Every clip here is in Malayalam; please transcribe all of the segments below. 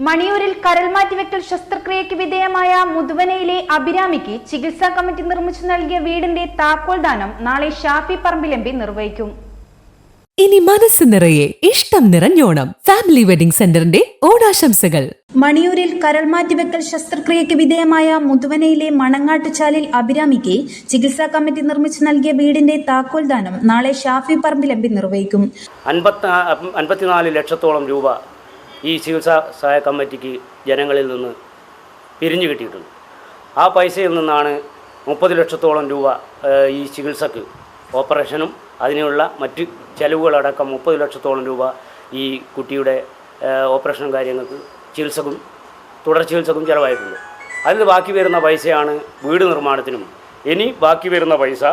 മണിയൂരിൽ കരൾ മാറ്റിവെക്കൽ ശസ്ത്രക്രിയയ്ക്ക് വിധേയമായ മുതുവനയിലെ അഭിരാമിക്ക് ചികിത്സാ കമ്മിറ്റി നിർമ്മിച്ചു നൽകിയ വീടിന്റെ താക്കോൽ ദാനം നാളെ ഷാഫി പറമ്പിലമ്പി നിർവഹിക്കും. ഇനി മനസ്സ് നിറയെ ഇഷ്ടം നിറഞ്ഞോണം. ഫാമിലി വെഡിംഗ് സെന്ററിന്റെ ഓണാശംസകൾ. മണിയൂരിൽ കരൾ മാറ്റിവെക്കൽ ശസ്ത്രക്രിയയ്ക്ക് വിധേയമായ മുതുവനയിലെ മണങ്ങാട്ടുചാലിൽ അഭിരാമിക്ക് ചികിത്സാ കമ്മിറ്റി നിർമ്മിച്ചു നൽകിയ വീടിന്റെ താക്കോൽ ദാനം നാളെ ഷാഫി പറമ്പിലെമ്പി നിർവഹിക്കും. അൻപത്തി അൻപത്തിനാല് ലക്ഷത്തോളം രൂപ ഈ ചികിത്സാ സഹായ കമ്മിറ്റിക്ക് ജനങ്ങളിൽ നിന്ന് പിരിഞ്ഞു കിട്ടിയിട്ടുണ്ട്. ആ പൈസയിൽ നിന്നാണ് മുപ്പത് ലക്ഷത്തോളം രൂപ ഈ ചികിത്സക്ക് ഓപ്പറേഷനും അതിനുള്ള മറ്റ് ചെലവുകളടക്കം മുപ്പത് ലക്ഷത്തോളം രൂപ ഈ കുട്ടിയുടെ ഓപ്പറേഷൻ കാര്യങ്ങൾക്ക് ചികിത്സക്കും തുടർ ചികിത്സക്കും ചിലവായിട്ടുണ്ട്. അതിൽ ബാക്കി വരുന്ന പൈസയാണ് വീട് നിർമ്മാണത്തിനും. ഇനി ബാക്കി വരുന്ന പൈസ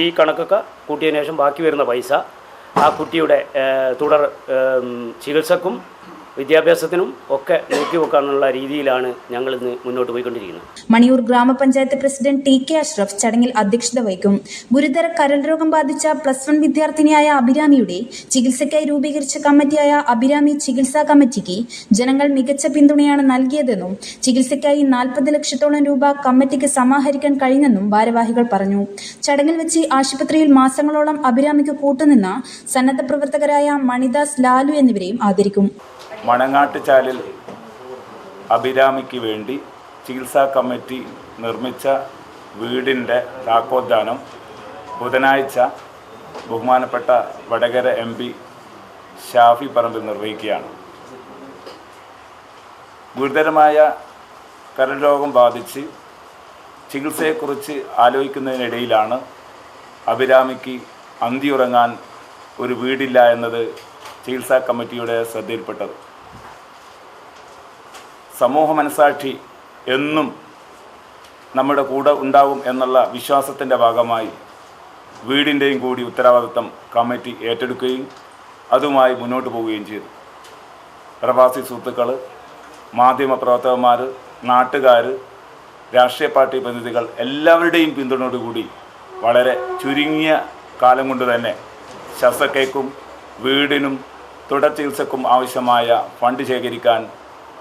ഈ കണക്കൊക്കെ കൂട്ടിയതിനു ശേഷം ബാക്കി വരുന്ന പൈസ ആ കുട്ടിയുടെ തുടർ ചികിത്സക്കും വിദ്യാഭ്യാസത്തിനും ഒക്കെ നീക്കിവെക്കാനുള്ള രീതിയിലാണ് ഞങ്ങൾ ഇന്ന് മുന്നോട്ട് പോയിക്കൊണ്ടിരിക്കുന്നത്. മണിയൂർ ഗ്രാമപഞ്ചായത്ത് പ്രസിഡന്റ് ടി കെ അഷ്റഫ് ചടങ്ങിൽ അധ്യക്ഷത വഹിക്കും. ഗുരുതര കരൾ രോഗം ബാധിച്ച പ്ലസ് വൺ വിദ്യാർത്ഥിനിയായ അഭിരാമിയുടെ ചികിത്സയ്ക്കായി രൂപീകരിച്ച കമ്മിറ്റിയായ അഭിരാമി ചികിത്സാ കമ്മിറ്റിക്ക് ജനങ്ങൾ മികച്ച പിന്തുണയാണ് നൽകിയതെന്നും ചികിത്സയ്ക്കായി നാൽപ്പത് ലക്ഷത്തോളം രൂപ കമ്മിറ്റിക്ക് സമാഹരിക്കാൻ കഴിഞ്ഞെന്നും ഭാരവാഹികൾ പറഞ്ഞു. ചടങ്ങിൽ വെച്ച് ആശുപത്രിയിൽ മാസങ്ങളോളം അഭിരാമിക്ക് കൂട്ടുനിന്ന സന്നദ്ധ പ്രവർത്തകരായ മണിദാസ് ലാലു എന്നിവരെയും ആദരിക്കും. മണങ്ങാട്ടുചാലിൽ അഭിരാമിക്ക് വേണ്ടി ചികിത്സാ കമ്മിറ്റി നിർമ്മിച്ച വീടിന്റെ താക്കോൽദാനം ബുധനാഴ്ച ബഹുമാനപ്പെട്ട വടകര എം പി ഷാഫി പറമ്പിൽ നിർവഹിക്കുകയാണ്. ഗുരുതരമായ കരരോഗം ബാധിച്ച് ചികിത്സയെക്കുറിച്ച് ആലോചിക്കുന്നതിനിടയിലാണ് അഭിരാമിക്ക് അന്തിയുറങ്ങാൻ ഒരു വീടില്ല എന്നത് ചികിത്സാ കമ്മിറ്റിയുടെ ശ്രദ്ധയിൽപ്പെട്ടത്. സമൂഹ മനസാക്ഷി എന്നും നമ്മുടെ കൂടെ ഉണ്ടാവും എന്നുള്ള വിശ്വാസത്തിന്റെ ഭാഗമായി വീടിന്റെയും കൂടി ഉത്തരവാദിത്തം കമ്മിറ്റി ഏറ്റെടുക്കുകയും അതുമായി മുന്നോട്ട് പോവുകയും ചെയ്തു. പ്രവാസി സുഹൃത്തുക്കൾ മാധ്യമപ്രവർത്തകന്മാർ നാട്ടുകാർ രാഷ്ട്രീയ പാർട്ടി പ്രതിനിധികൾ എല്ലാവരുടെയും പിന്തുണയോടുകൂടി വളരെ ചുരുങ്ങിയ കാലം കൊണ്ട് തന്നെ ശസ്ത്രക്കേക്കും വീടിനും തുടർ ചികിത്സക്കും ആവശ്യമായ ഫണ്ട് ശേഖരിക്കാൻ